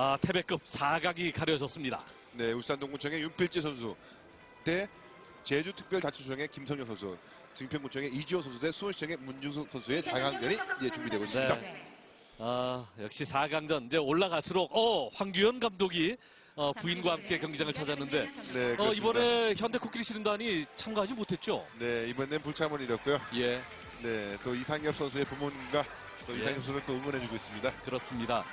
아, 태백급 4강이 가려졌습니다. 네, 울산 동구청의 윤필재 선수 대 제주특별자치구청의 김성현 선수, 증평구청의 이지호 선수 대 수원시청의 문중석 선수의 4강전이 예, 준비되고 있습니다. 네. 아, 역시 4강전 이제 올라갈수록 어, 황규현 감독이 어, 부인과 함께 경기장을 찾았는데 네, 어, 그렇습니다. 이번에 현대 코끼리 씨름단이 참가하지 못했죠. 네, 이번엔 불참을 이뤘고요. 예, 네, 또 이상엽 선수의 부모님과 또 예. 이상엽 선수를 또 응원해주고 있습니다. 그렇습니다.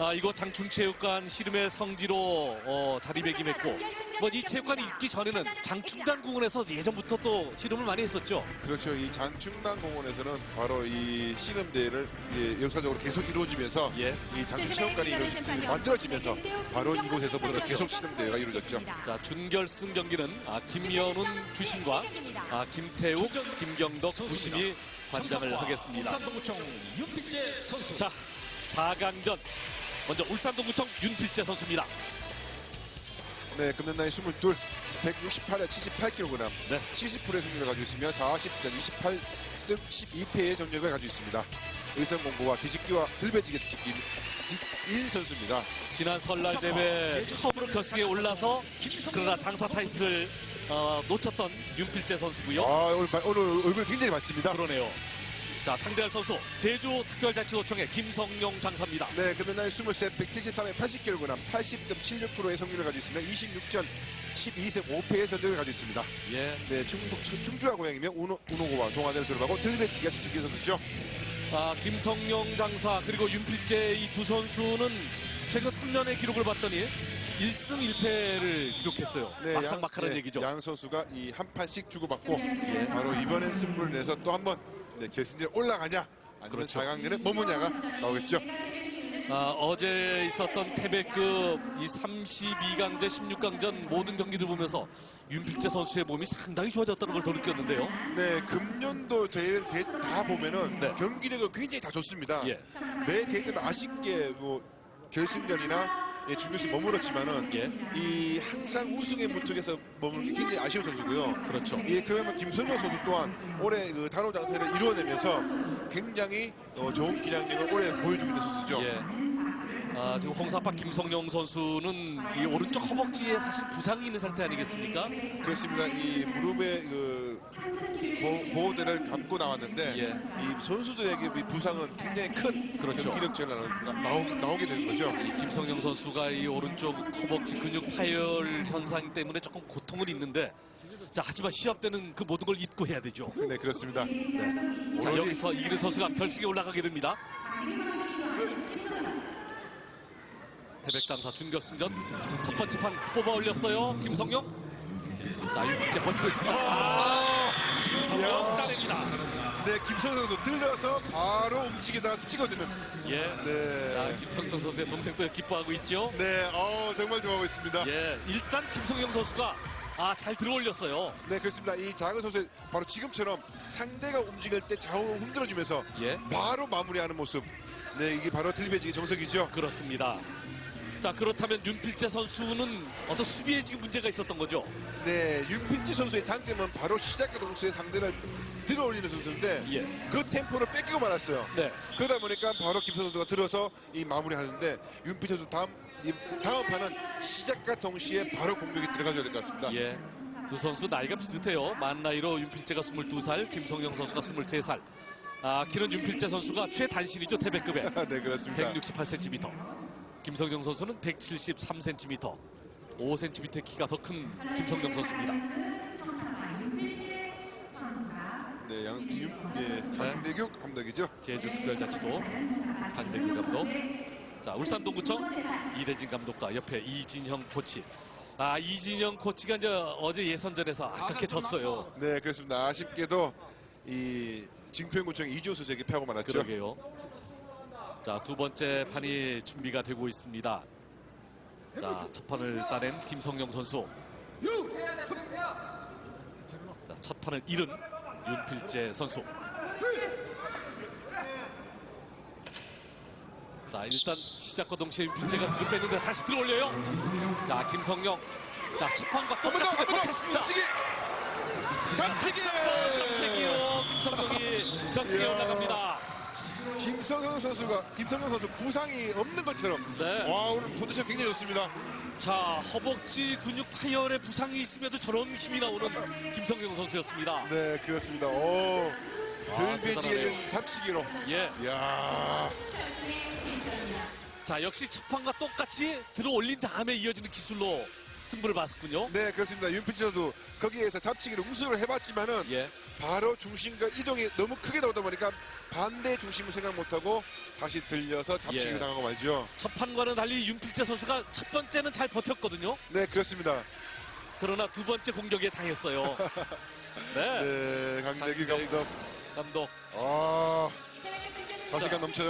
아, 이곳 장충체육관 씨름의 성지로 어, 자리매김했고 뭐 이 체육관이 있기 전에는 장충단 공원에서 예전부터 또 씨름을 많이 했었죠. 그렇죠. 이 장충당 공원에서는 바로 이 씨름 대회를 예, 역사적으로 계속 이루어지면서 예. 이 장충체육관이 이루어지- 만들어지면서 바로 이곳에서부터 계속 씨름 대회가 이루어졌죠. 자, 준결승 경기는 아, 김연훈 주심과 아, 김태욱, 김경덕 부심이 관장을 하겠습니다. 자, 4강전. 먼저 울산동구청 윤필재 선수입니다. 네, 금년 나이 22, 168에 78kg, 네. 70%의 승률을 가지고 있으며 40전 28승 12패의 전력을 가지고 있습니다. 의성공고와 뒤집기와 들배지기 주특기인 인 선수입니다. 지난 설날 대회 처음으로 결승에 올라서 그러나 장사 타이틀을 어, 놓쳤던 윤필재 선수고요. 아, 오늘, 마- 오늘 얼굴 굉장히 많습니다. 그러네요. 자, 상대할 선수 제주 특별자치도청의 김성용 장사입니다. 네, 금년 나이 23, 173에 80kg, 80.76%의 승률을 가지고 있으며 26전 12승 5패의 전력을 가지고 있습니다. 예. 네, 충북 충- 충주와 고향이며 우노, 우노고와 동아대를 졸업하고 들배지기가 주특기 선수죠. 아, 김성용 장사 그리고 윤필재 이 두 선수는 최근 3년의 기록을 봤더니 1승 1패를 기록했어요. 막상 막하는 네, 얘기죠. 양 선수가 이 한 판씩 주고받고 바로 이번엔 승부를 내서 또 한번 네, 결승전에 올라가냐 아니면 그렇죠. 4강전에 머무냐가 나오겠죠. 아, 어제 있었던 태백급 이 32강전, 16강전 모든 경기를 보면서 윤필재 선수의 몸이 상당히 좋아졌다는 걸 더 느꼈는데요. 네, 금년도 대회 대- 다 보면은 네. 경기력은 굉장히 다 좋습니다. 예. 매 대회 때는 아쉽게 뭐 결승전이나 예, 준결승 머물렀지만은 예. 이 항상 우승의 문턱에서 머무는 게 굉장히 아쉬운 선수고요. 그렇죠. 예, 그러면 김선영 선수 또한 올해 그 단호 장세를 이루어내면서 굉장히 어, 좋은 기량력을 올해 보여주고 있는 선수죠. 예. 아, 지금 홍사파 김성용 선수는 이 오른쪽 허벅지에 사실 부상이 있는 상태 아니겠습니까? 그렇습니다. 이 무릎에 그 보, 호대를 감고 나왔는데 예. 이 선수들에게 이 부상은 굉장히 큰 그렇죠. 경기력제가 나, 나오, 나오게 되는 거죠. 김성용 선수가 이 오른쪽 허벅지 근육 파열 현상 때문에 조금 고통은 있는데 자 하지만 시합 때는 그 모든 걸 잊고 해야 되죠. 네, 그렇습니다. 자 오로지- 여기서 이기는 선수가 결승에 올라가게 됩니다. 태백장사 준결승전 첫 번째 판 뽑아 올렸어요. 김성용. 자 이제 버티고 있습니다. 아, 따냅니다. 네, 김선영 선수 들려서 바로 움직이다 찍어주는. 예. 네. 자 김성용 선수의 동생도 기뻐하고 있죠. 네, 어, 정말 좋아하고 있습니다. 예. 일단 김성용 선수가 아 잘 들어올렸어요. 네, 그렇습니다. 이 장은 선수 바로 지금처럼 상대가 움직일 때 좌우로 흔들어주면서 예. 바로 마무리하는 모습. 네, 이게 바로 들배지기 정석이죠. 그렇습니다. 자 그렇다면 윤필재 선수는 어떤 수비에 지금 문제가 있었던 거죠. 네, 윤필지 선수의 장점은 바로 시작과 동시에 상대를 들어올리는 선수인데 예. 그 템포를 뺏기고 말았어요. 네. 그러다 보니까 바로 김선 선수가 들어서 이 마무리하는데 윤필지 선수 다음 이 다음 판은 시작과 동시에 바로 공격이 들어가줘야 될 것 같습니다. 예. 두 선수 나이가 비슷해요. 만 나이로 윤필재가 22살, 김성영 선수가 23살. 아, 키는 윤필재 선수가 최단신이죠, 태백급에. 네, 그렇습니다. 168cm. 김성영 선수는 173cm. 5cm 키가 더 큰 김성영 선수입니다. 네, 양, 윤, 예, 강대규 감독이죠. 제주 특별자치도 강대규 감독. 자, 울산 동구청 이대진 감독과 옆에 이진형 코치. 아, 이진형 코치가 이제 어제 예선전에서 아깝게 졌어요. 네, 그렇습니다. 아쉽게도 이 증평구청 이지호 선수에게 패하고 말았죠. 그러게요. 자, 두 번째 판이 준비가 되고 있습니다. 자, 첫 판을 따낸 김성영 선수. 자, 첫 판을 잃은 윤필재 선수. 자, 일단 시작과 동시에 윤필재가 뒤로 뺐는데 다시 들어올려요. 자, 김성영. 자, 첫 판과 더, 버텼습니다. 잡치기! 잡채기요. 김성영이 결승에. 올라갑니다. 김성현 선수가 김성현 선수 부상이 없는 것처럼 네. 와 오늘 컨디션 굉장히 좋습니다. 자, 허벅지 근육 파열에 부상이 있음에도 저런 힘이 나오는 김성경 선수였습니다. 네 그렇습니다. 오 아, 들배지게는 잡치기로. 예. 이야 자, 역시 첫 판과 똑같이 들어 올린 다음에 이어지는 기술로 승부를 봤었군요. 네 그렇습니다. 윤필지 선수 거기에서 잡치기로 우승을 해봤지만은 예. 바로 중심과 이동이 너무 크게 나오다 보니까 반대 중심을 생각 못하고 다시 들려서 잡치기를 예. 당하고 말죠. 첫 판과는 달리 윤필재 선수가 첫 번째는 잘 버텼거든요. 네 그렇습니다. 그러나 두 번째 공격에 당했어요. 네. 네 강대기 강대기. 감독 감독. 아 자신감 넘쳐요.